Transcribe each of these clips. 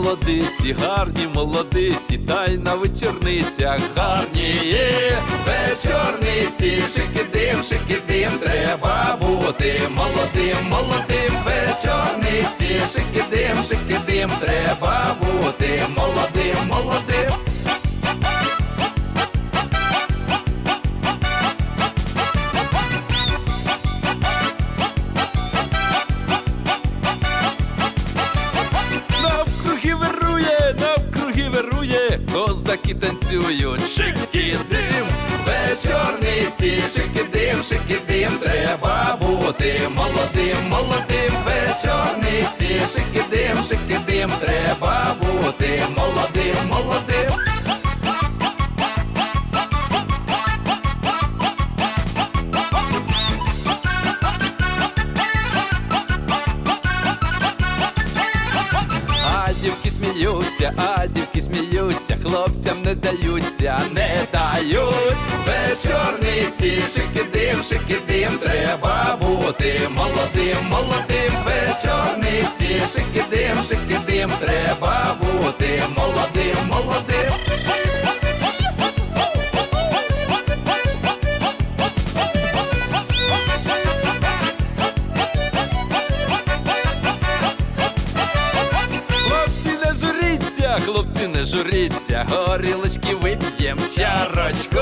Молодиці, гарні молодиці, та й на вечорницях гарні є. Вечорниці, шикидим, шикидим, треба бути молодим, молодим, вечорниці, шикидим, шикидим, треба вирує, і танцюють, шикідим, вечорниці, шики дим треба бути молодим, молодим, вечорниці, шики дим треба бути молодим, молодим. Сміються, а дівки сміються, хлопцям не даються, не дають вечорниці, шикидим, шикидим, треба бути молодим, молодим, вечорниці, шикидим, шикидим, треба бути молодим, молодим. Хлопці не журіться, горілочки вип'єм чарочку.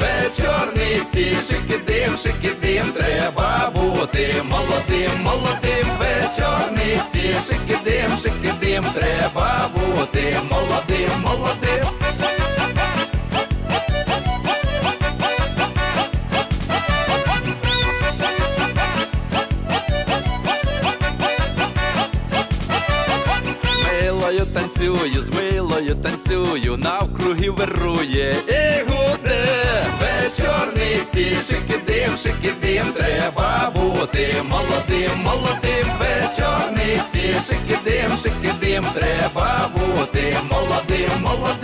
Вечорниці, шикидим, шикидим, треба бути молодим, молодим, вечорниці, шикидим, шикидим, треба бути молодим, молодим. Танцюю, з милою танцюю, навкруги вирує. І гуде вечорниці, шикидим, шикидим, треба бути молодим, молодим, вечорниці, шикидим, шикидим, треба бути молодим, молодим.